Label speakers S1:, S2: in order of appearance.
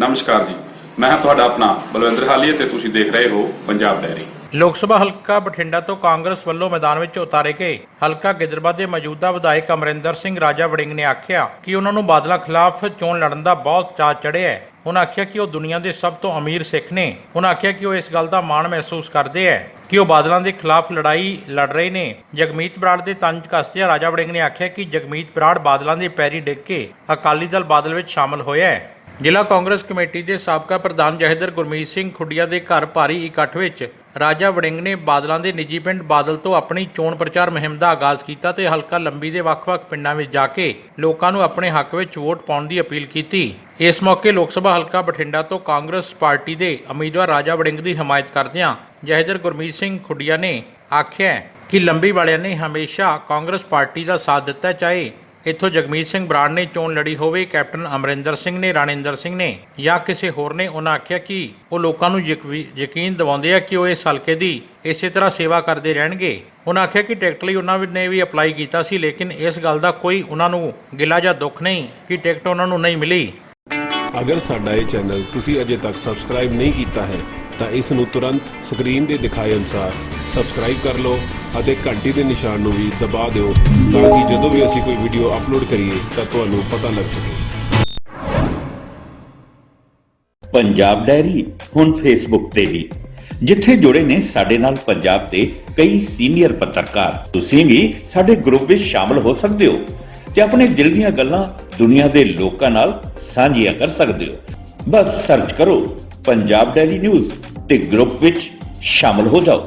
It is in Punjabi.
S1: ਨਮਸਕਾਰ ਜੀ। ਮੈਂ ਤੁਹਾਡਾ ਆਪਣਾ ਬਲਵਿੰਦਰ ਹਾਲੀਆ ਤੇ ਤੁਸੀਂ ਦੇਖ ਰਹੇ ਹੋ ਪੰਜਾਬ ਡੈਰੀ।
S2: ਲੋਕ ਸਭਾ ਹਲਕਾ ਬਠਿੰਡਾ ਤੋਂ ਕਾਂਗਰਸ ਵੱਲੋਂ ਮੈਦਾਨ ਵਿੱਚ ਉਤਾਰੇ ਗਏ। ਹਲਕਾ ਗਿੱਦੜਬਾਹ ਦੇ ਮੌਜੂਦਾ ਵਿਧਾਇਕ ਅਮਰਿੰਦਰ ਸਿੰਘ ਰਾਜਾ ਵੜਿੰਗ ਨੇ ਆਖਿਆ ਕਿ ਉਹਨਾਂ ਨੂੰ ਬਾਦਲਾਂ ਖਿਲਾਫ ਚੋਣ ਲੜਨ ਦਾ ਬਹੁਤ ਚਾਅ ਚੜ੍ਹਿਆ ਹੈ। ਉਹਨਾਂ ਆਖਿਆ ਕਿ ਉਹ ਦੁਨੀਆ ਦੇ ਸਭ ਤੋਂ ਅਮੀਰ ਸਿੱਖ ਨੇ। ਉਹਨਾਂ ਆਖਿਆ ਕਿ ਉਹ ਇਸ ਗੱਲ ਦਾ ਮਾਣ ਮਹਿਸੂਸ ਕਰਦੇ ਹੈ ਕਿ ਉਹ ਬਾਦਲਾਂ ਦੇ ਖਿਲਾਫ ਲੜਾਈ ਲੜ ਰਹੇ ਨੇ। ਜਗਮੀਤ ਬਰਾੜ ਦੇ ਤੰਜ ਕੱਸਦਿਆਂ ਰਾਜਾ ਵੜਿੰਗ ਨੇ ਆਖਿਆ ਕਿ ਜਗਮੀਤ ਬਰਾੜ ਬਾਦਲਾਂ ਦੇ ਪੈਰੀ ਡਿੱਗ ਕੇ ਅਕਾਲੀ ਦਲ ਬਾਦਲ ਵਿੱਚ ਸ਼ਾਮਲ ਹੋਇਆ ਹੈ। ਜ਼ਿਲ੍ਹਾ ਕਾਂਗਰਸ ਕਮੇਟੀ ਦੇ ਸਾਬਕਾ ਪ੍ਰਧਾਨ ਜਹੇਦਰ ਗੁਰਮੀਤ ਸਿੰਘ ਖੁੱਡੀਆ ਦੇ ਘਰ ਭਾਰੀ ਇਕੱਠ ਵਿੱਚ ਰਾਜਾ ਵੜਿੰਗ ਨੇ ਬਾਦਲਾਂ ਦੇ ਨਿੱਜੀ ਪਿੰਡ ਬਾਦਲ ਤੋਂ ਆਪਣੀ ਚੋਣ ਪ੍ਰਚਾਰ ਮੁਹਿੰਮ ਦਾ ਆਗਾਜ਼ ਕੀਤਾ ਤੇ ਹਲਕਾ ਲੰਬੀ ਦੇ ਵੱਖ-ਵੱਖ ਪਿੰਡਾਂ ਵਿੱਚ ਜਾ ਕੇ ਲੋਕਾਂ ਨੂੰ ਆਪਣੇ ਹੱਕ ਵਿੱਚ ਵੋਟ ਪਾਉਣ ਦੀ ਅਪੀਲ ਕੀਤੀ। ਇਸ ਮੌਕੇ ਲੋਕ ਸਭਾ ਹਲਕਾ ਬਠਿੰਡਾ ਤੋਂ ਕਾਂਗਰਸ ਪਾਰਟੀ ਦੇ ਉਮੀਦਵਾਰ ਰਾਜਾ ਵੜਿੰਗ ਦੀ ਹਮਾਇਤ ਕਰਦਿਆਂ ਜਹੇਦਰ ਗੁਰਮੀਤ ਸਿੰਘ ਖੁੱਡੀਆ ਨੇ ਆਖਿਆ ਕਿ ਲੰਬੀ ਵਾਲਿਆਂ ਨੇ ਹਮੇਸ਼ਾ ਕਾਂਗਰਸ ਪਾਰਟੀ ਦਾ ਸਾਥ ਦਿੱਤਾ, ਚਾਹੇ ਇੱਥੋਂ ਜਗਮੀਤ ਸਿੰਘ ਬਰਾੜ ਨੇ ਚੋਣ ਲੜੀ ਹੋਵੇ, ਕੈਪਟਨ ਅਮਰਿੰਦਰ ਸਿੰਘ ਨੇ, ਰਾਣਿੰਦਰ ਸਿੰਘ ਨੇ ਜਾਂ ਕਿਸੇ ਹੋਰ ਨੇ, ਉਹਨਾਂ ਆਖਿਆ ਕਿ ਉਹ ਲੋਕਾਂ ਨੂੰ ਯਕਵੀ- ਯਕੀਨ ਦਿਵਾਉਂਦੇ ਆ ਕਿ ਉਹ ਇਸ ਹਲਕੇ ਦੀ ਇਸੇ ਤਰ੍ਹਾਂ ਸੇਵਾ ਕਰਦੇ ਰਹਿਣਗੇ। ਉਹਨਾਂ ਆਖਿਆ ਕਿ ਟਿਕਟ ਲਈ ਉਹਨਾਂ ਨੇ ਵੀ ਅਪਲਾਈ ਕੀਤਾ ਸੀ, ਲੇਕਿਨ ਇਸ ਗੱਲ ਦਾ ਕੋਈ ਉਹਨਾਂ ਨੂੰ ਗਿਲਾ ਜਾਂ ਦੁੱਖ ਨਹੀਂ ਕਿ ਟਿਕਟ ਉਹਨਾਂ ਨੂੰ ਨਹੀਂ ਮਿਲੀ।
S3: ਅਗਰ ਸਾਡਾ ਇਹ ਚੈਨਲ ਤੁਸੀਂ ਅਜੇ ਤੱਕ ਸਬਸਕ੍ਰਾਈਬ ਨਹੀਂ ਕੀਤਾ ਹੈ, ਤਾਂ ਇਸ ਨੂੰ ਤੁਰੰਤ ਸਕਰੀਨ ਦੇ ਦਿਖਾਏ ਅਨੁਸਾਰ ਸਬਸਕ੍ਰਾਈਬ ਕਰ ਲਓ ਅਤੇ ਘੰਟੀ ਦੇ ਨਿਸ਼ਾਨ ਨੂੰ ਵੀ ਦਬਾ ਦਿਓ ਤਾਂ ਕਿ ਜਦੋਂ ਵੀ ਅਸੀਂ ਕੋਈ ਵੀਡੀਓ ਅਪਲੋਡ ਕਰੀਏ ਤਾਂ ਤੁਹਾਨੂੰ ਪਤਾ ਲੱਗ ਸਕੇ।
S4: ਪੰਜਾਬ ਡਾਇਰੀ, ਹੁਣ ਫੇਸਬੁੱਕ ਤੇ ਵੀ। ਜਿੱਥੇ ਜੁੜੇ ਨੇ ਸਾਡੇ ਨਾਲ ਪੰਜਾਬ ਦੇ ਕਈ ਸੀਨੀਅਰ ਪੱਤਰਕਾਰ। ਤੁਸੀਂ ਵੀ ਸਾਡੇ ਗਰੁੱਪ ਵਿੱਚ ਸ਼ਾਮਲ ਹੋ ਸਕਦੇ ਹੋ ਤੇ ਆਪਣੇ ਦਿਲ ਦੀਆਂ ਗੱਲਾਂ ਦੁਨੀਆ ਦੇ ਲੋਕਾਂ ਨਾਲ ਸਾਂਝੀਆਂ ਕਰ ਸਕਦੇ ਹੋ। ਬਸ ਸਰਚ ਕਰੋ, ਪੰਜਾਬ ਡਾਇਰੀ ਨਿਊਜ਼ ਤੇ ਗਰੁੱਪ ਵਿੱਚ ਸ਼ਾਮਲ ਹੋ ਜਾਓ।